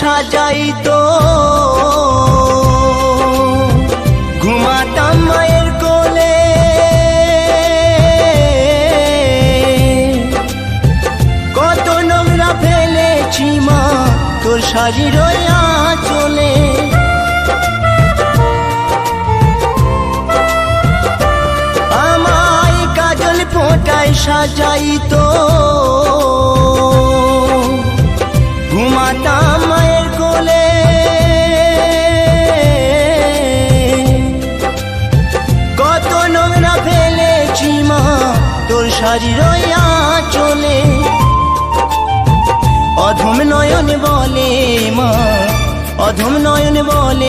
সাজাইতো ঘুমাতাম মায়ের কোলে। কত নোংরা ফেলেছি মা, তোর শাড়ির চলে আমায় কাজল ফোটায় সাজাইতো ঘুমাতাম মায়ের কোলে। কত নোংরা ফেলেছি মা, তোর শাড়ির চলে। অধম নয়ন বলে মা, অধম নয়ন বলে